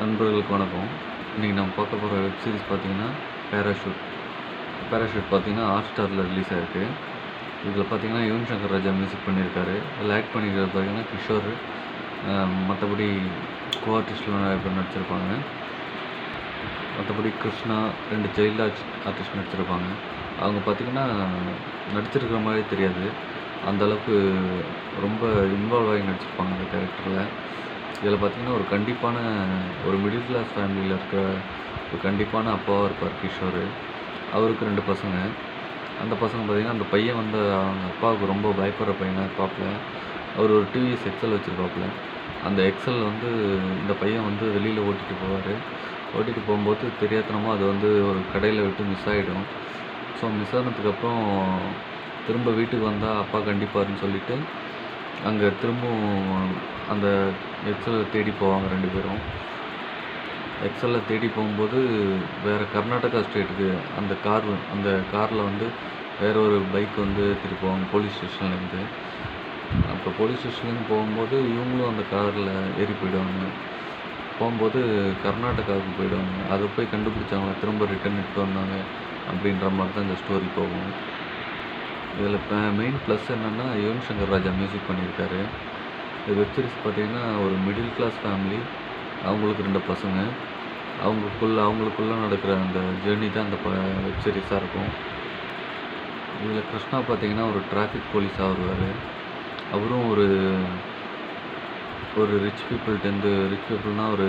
நண்பர்களுக்கு வணக்கம். இன்றைக்கி நம்ம பார்க்க போகிற வெப் சீரிஸ் பார்த்தீங்கன்னா பேராஷூட் பேராஷூட் பார்த்தீங்கன்னா ஹாட் ஸ்டாரில் ரிலீஸ் ஆகிருக்கு இதில் பார்த்தீங்கன்னா யுவன் சங்கர் ராஜா மியூசிக் பண்ணியிருக்காரு. அதில் ஆக்ட் பண்ணியிருக்கிறது பார்த்தீங்கன்னா கிஷோர். மற்றபடி கோ ஆர்டிஸ்ட்லாம் நிறைய பேர் நடிச்சிருப்பாங்க. மற்றபடி கிருஷ்ணா ரெண்டு சைல்டு ஆர்டிஸ்ட் நடிச்சிருப்பாங்க. அவங்க பார்த்தீங்கன்னா நடிச்சிருக்கிற மாதிரி தெரியாது. அந்த அளவுக்கு ரொம்ப இன்வால்வ் ஆகி நடிச்சிருப்பாங்க அந்த கேரக்டரில் இதில் பார்த்தீங்கன்னா ஒரு கண்டிப்பான ஒரு மிடில் கிளாஸ் ஃபேமிலியில் இருக்கிற ஒரு கண்டிப்பான அப்பாவாக இருப்பார் கிஷோர். அவருக்கு ரெண்டு பசங்க. அந்த பசங்க பார்த்தீங்கன்னா அந்த பையன் வந்து அவங்க அப்பாவுக்கு ரொம்ப பயப்படுற பையனாக இருப்பாப்புல. அவர் ஒரு டிவிஎஸ் எக்ஸல் வச்சுருப்பாப்புல. அந்த எக்ஸல் வந்து இந்த பையன் வந்து வெளியில் ஓட்டிகிட்டு போவார். ஓட்டிகிட்டு போகும்போது தெரியாத்தனமாக அது வந்து ஒரு கடையில் விட்டு மிஸ் ஆகிடும் ஸோ மிஸ் ஆனதுக்கப்புறம் திரும்ப வீட்டுக்கு வந்தால் அப்பா கண்டிப்பாருன்னு சொல்லிவிட்டு அங்கே திரும்பவும் அந்த எக்ஸலை தேடி போவாங்க ரெண்டு பேரும். எக்ஸலில் தேடி போகும்போது வேறு கர்நாடகா ஸ்டேட்டுக்கு அந்த கார் அந்த காரில் வந்து வேறு ஒரு பைக் வந்து எடுத்துகிட்டு போவாங்க போலீஸ் ஸ்டேஷன்லேருந்து அப்போ போலீஸ் ஸ்டேஷன்லேருந்து போகும்போது இவங்களும் அந்த காரில் ஏறி போயிடுவாங்க. போகும்போது கர்நாடகாவுக்கு போயிடுவாங்க. அதை போய் கண்டுபிடிச்சாங்க திரும்ப ரிட்டர்ன் எடுத்து வந்தாங்க. அப்படின்ற மாதிரி தான் இந்த ஸ்டோரி போகும். இதில் இப்போ மெயின் ப்ளஸ் என்னென்னா யுவன் சங்கர் ராஜா மியூசிக் பண்ணியிருக்காரு. இந்த வெப் சீரிஸ் பார்த்தீங்கன்னா ஒரு மிடில் கிளாஸ் ஃபேமிலி அவங்களுக்கு ரெண்டு பசங்க. அவங்களுக்குள்ள அவங்களுக்குள்ளே நடக்கிற அந்த ஜேர்னி தான் அந்த வெப் சீரிஸாக இருக்கும். இதில் கிருஷ்ணா பார்த்தீங்கன்னா ஒரு டிராஃபிக் போலீஸாக வருவார் அவரும் ஒரு ஒரு ரிச் பீப்புள்கிட்டேருந்து ரிச் பீப்புள்னால் ஒரு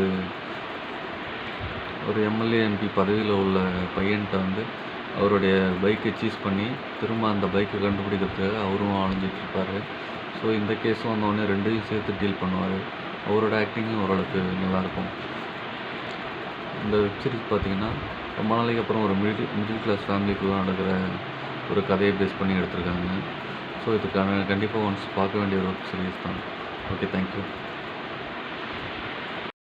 ஒரு எம்எல்ஏ எம்பி பதவியில் உள்ள பையன்கிட்ட வந்து அவருடைய பைக்கை சீஸ் பண்ணி திரும்ப அந்த பைக்கை கண்டுபிடிக்கிறதுக்காக அவரும் அலைஞ்சிட்டு இருப்பார் ஸோ இந்த கேஸும் வந்தோடனே ரெண்டையும் சேர்த்து டீல் பண்ணுவார். அவரோட ஆக்டிங்கும் ஓரளவுக்கு நல்லாயிருக்கும். இந்த வெப் சீரிஸ் பார்த்தீங்கன்னா ரொம்ப நாளைக்கு அப்புறம் ஒரு மிடில் மிடில் கிளாஸ் ஃபேமிலிக்குள்ளே நடக்கிற ஒரு கதையை பேஸ் பண்ணி எடுத்திருக்காங்க. ஸோ இதுக்கான கண்டிப்பாக ஒன்ஸ் பார்க்க வேண்டிய ஒரு வெப் சீரிஸ் தான் ஓகே தேங்க்யூ